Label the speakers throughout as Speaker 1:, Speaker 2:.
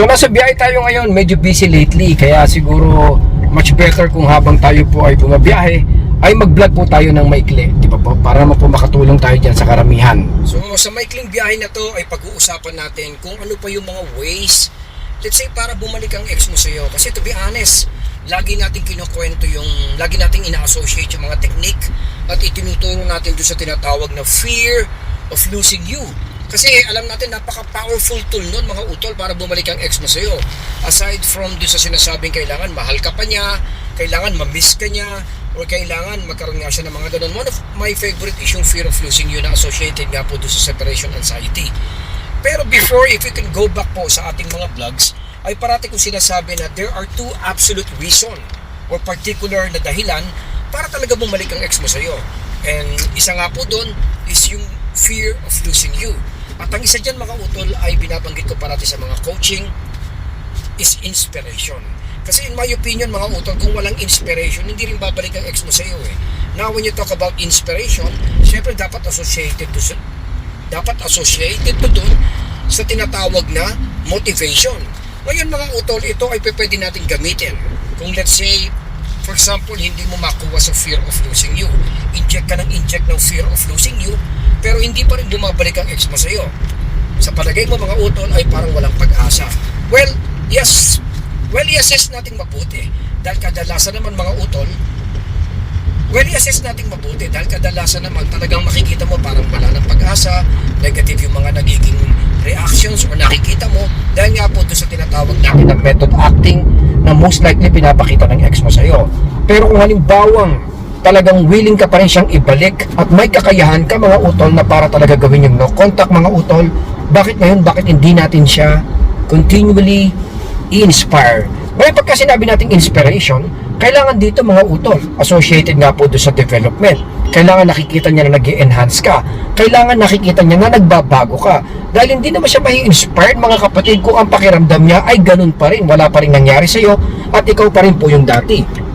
Speaker 1: So nasa biyahe tayo ngayon, medyo busy lately kaya siguro much better kung habang tayo po ay bumabiyahe ay mag-vlog po tayo ng maikli, di ba po? Para naman po makatulong tayo dyan sa karamihan. So sa maikling biyahe na to ay pag-uusapan natin kung ano pa yung mga ways let's say para bumalik ang ex mo sa'yo. Kasi to be honest, lagi natin kinukwento yung, lagi nating ina-associate yung mga technique at itinuturo natin doon sa tinatawag na fear of losing you. Kasi alam natin napaka-powerful tool nun mga utol para bumalik ang ex mo sa'yo. Aside from doon sa sinasabing kailangan mahal ka pa niya, kailangan ma-miss ka niya, or kailangan magkaroon nga siya ng mga ganun. One of my favorite is yung fear of losing you na associated nga po doon sa separation anxiety. Pero before, if you can go back po sa ating mga vlogs, ay parati kong sinasabi na there are two absolute reason or particular na dahilan para talaga bumalik ang ex mo sa'yo. And isa nga po doon is yung fear of losing you. At ang isa dyan mga utol ay binabanggit ko parati sa mga coaching is inspiration. Kasi in my opinion mga utol, kung walang inspiration, hindi rin babalik ang ex mo sa'yo eh. Now when you talk about inspiration, syempre dapat associated to sa, dapat associated to dun sa tinatawag na motivation. Ngayon mga utol, ito ay pwede natin gamitin. Kung let's say, for example, hindi mo makuha sa fear of losing you. Inject ka ng inject ng fear of losing you, pero hindi pa rin bumabalik ang ex mo sa'yo. Sa palagay mo mga utol ay parang walang pag-asa. Well, yes, well, i-assess natin mabuti. Dahil kadalasan naman mga utol, Well, i-assess natin mabuti dahil kadalasan naman talagang makikita mo parang wala ng pag-asa, negative yung mga nagiging reactions or nakikita mo dahil nga po doon sa tinatawag natin na method acting na most likely pinapakita ng ex mo sa'yo. Pero kung halimbawang talagang willing ka pa rin siyang ibalik at may kakayahan ka mga utol na para talaga gawin yung no contact mga utol, bakit ngayon, bakit hindi natin siya continually i-inspire? Ngayon pagka sinabi nating inspiration, kailangan dito mga utol, associated nga po doon sa development. Kailangan nakikita niya na nag enhance ka. Kailangan nakikita niya na nagbabago ka. Dahil hindi naman siya may inspired mga kapatid kung ang pakiramdam niya ay ganun pa rin. Wala pa rin nangyari sa iyo at ikaw pa rin po yung dati.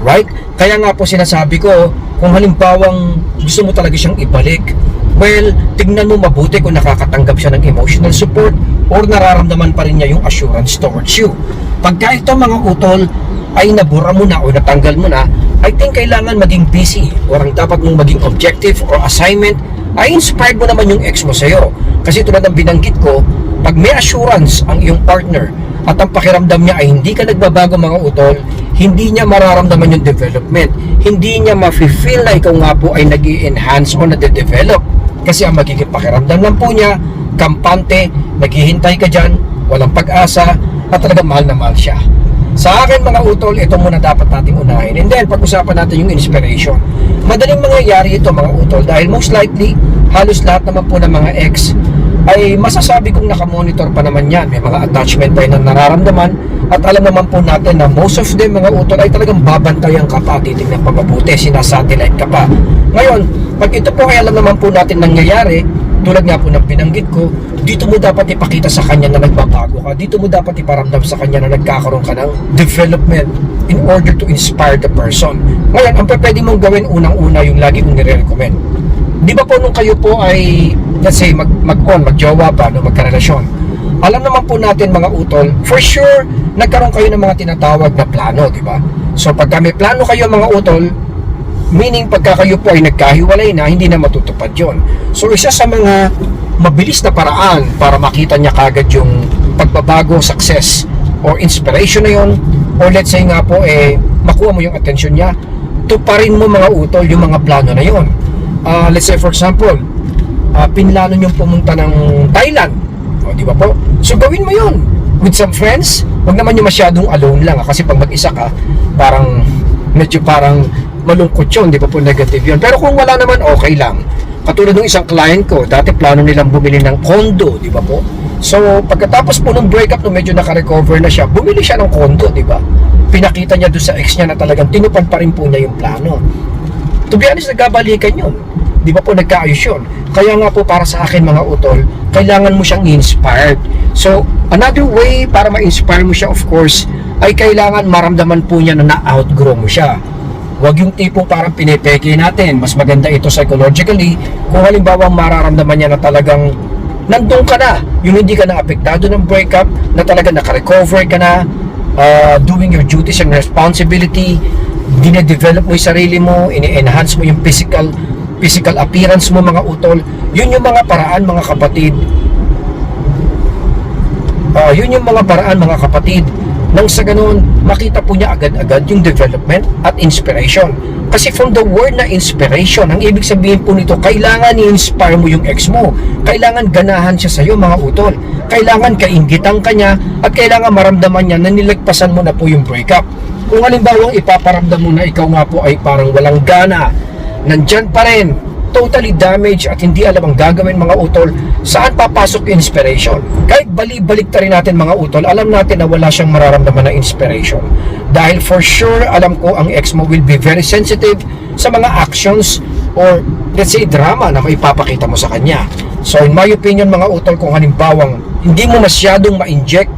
Speaker 1: Right? Kaya nga po sinasabi ko, kung halimbawang gusto mo talaga siyang ibalik, well, tignan mo mabuti kung nakakatanggap siya ng emotional support or nararamdaman pa rin niya yung assurance towards you. Pagka ito mga utol ay nabura mo na o natanggal mo na, I think kailangan maging busy or ang dapat mong maging objective or assignment ay inspired mo naman yung ex mo sa'yo. Kasi tulad ng binanggit ko, pag may assurance ang iyong partner at ang pakiramdam niya ay hindi ka nagbabago mga utol, hindi niya mararamdaman yung development. Hindi niya ma-feel na ikaw nga po ay nag enhance o nade-develop. Kasi ang magiging pakiramdam lang po niya, kampante, naghihintay ka dyan, walang pag-asa, at talagang mahal na mahal siya. Sa akin mga utol, ito muna dapat nating unahin. And then, pag-usapan natin yung inspiration. Madaling mangyayari ito mga utol dahil most likely, halos lahat naman po ng mga ex ay masasabi kong nakamonitor pa naman yan. May mga attachment tayo na nararamdaman at alam naman po natin na most of them mga utol ay talagang babantayan ka pa, titignan pa mabuti, sinasatellite ka pa. Ngayon, pag ito po ay alam naman po natin nangyayari, tulad nga po ng binanggit ko, dito mo dapat ipakita sa kanya na nagbabago ka. Dito mo dapat iparamdam sa kanya na nagkakaroon ka ng development in order to inspire the person. Ngayon, ang pwede mong gawin unang-una yung lagi kong nire-recommend. Di ba po nung kayo po ay, let's say, mag, mag-on, mag-jowa pa, no, magkarelasyon, alam naman po natin mga utol, for sure, nagkaroon kayo ng mga tinatawag na plano, di ba? So pagka may plano kayo mga utol, meaning pagka kayo po ay nagkahiwalay na, hindi na matutupad yon. So isa sa mga mabilis na paraan para makita niya kagad yung pagbabago, success, or inspiration na yon, or let's say nga po, eh, makuha mo yung attention niya, tuparin mo mga utol yung mga plano na yon. Ah, let's say for example, uh, pinlano niyong pumunta ng Thailand. O, di ba po? So, gawin mo yun. With some friends, huwag naman yung masyadong alone lang. ah, Kasi pag mag-isa ka, parang, medyo parang malungkot yun. Di ba po negative yun. Pero kung wala naman, okay lang. Katulad ng isang client ko, dati plano nilang bumili ng condo, di ba po? So, pagkatapos po ng breakup, nung medyo naka-recover na siya, bumili siya ng condo, di ba? Pinakita niya doon sa ex niya na talagang tinupad pa rin po niya yung plano. To be honest, nagkabalikan yun. Di ba po nagkaayos yun? Kaya nga po para sa akin mga utol, kailangan mo siyang inspired. So, another way para ma-inspire mo siya of course, ay kailangan maramdaman po niya na na-outgrow mo siya. Huwag yung tipong parang pinipeke natin. Mas maganda ito psychologically kung halimbawa mararamdaman niya na talagang nandun ka na. Yung hindi ka na apektado ng breakup, na talaga nakarecover ka na, uh, doing your duties and responsibility, dinedevelop mo yung sarili mo, ini-enhance mo yung physical physical appearance mo mga utol. Yun yung mga paraan mga kapatid Ah, yun yung mga paraan mga kapatid nang sa ganun makita po niya agad-agad yung development at inspiration. Kasi from the word na inspiration, ang ibig sabihin po nito, kailangan i-inspire mo yung ex mo. Kailangan ganahan siya sa'yo mga utol. Kailangan kaingitan ka niya at kailangan maramdaman niya na nilagpasan mo na po yung breakup. Kung halimbawa ipaparamdam mo na ikaw nga po ay parang walang gana, nandyan pa rin, totally damaged at hindi alam ang gagawin mga utol, saan papasok yung inspiration? Kahit bali-balik ta rin natin mga utol, alam natin na wala siyang mararamdaman na inspiration. Dahil for sure, alam ko ang ex mo will be very sensitive sa mga actions or let's say drama na maipapakita mo sa kanya. So in my opinion mga utol, kung halimbawang hindi mo masyadong ma-inject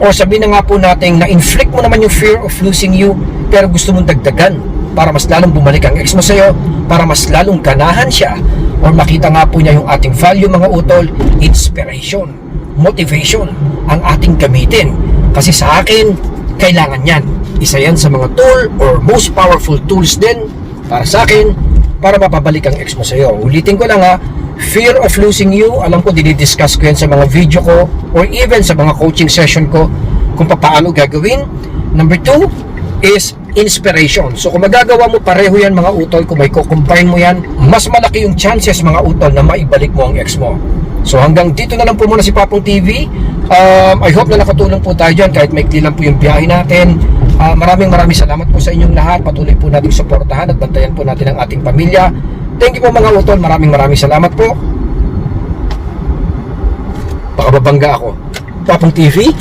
Speaker 1: o sabihin na nga po natin na-inflict mo naman yung fear of losing you pero gusto mong dagdagan para mas lalong bumalik ang ex mo sa'yo, para mas lalong ganahan siya, or makita nga po niya yung ating value mga utol, inspiration, motivation, ang ating gamitin. Kasi sa akin, kailangan yan. Isa yan sa mga tool or most powerful tools din para sa akin para mapabalik ang ex mo sa'yo. Ulitin ko lang ha, fear of losing you, alam ko dinidiscuss ko yan sa mga video ko or even sa mga coaching session ko kung paano gagawin. Number two is inspiration. So kung magagawa mo pareho yan mga utol, kung may combine mo yan, mas malaki yung chances mga utol na maibalik mo ang ex mo. So hanggang dito na lang po muna si Papong TV. Um, I hope na nakatulong po tayo dyan kahit may lang po yung biyahe natin. Ah, maraming maraming salamat po sa inyong lahat. Patuloy po nating suportahan at bantayan po natin ang ating pamilya. Thank you po mga utol. Maraming maraming salamat po. Baka babangga ako. Papong TV,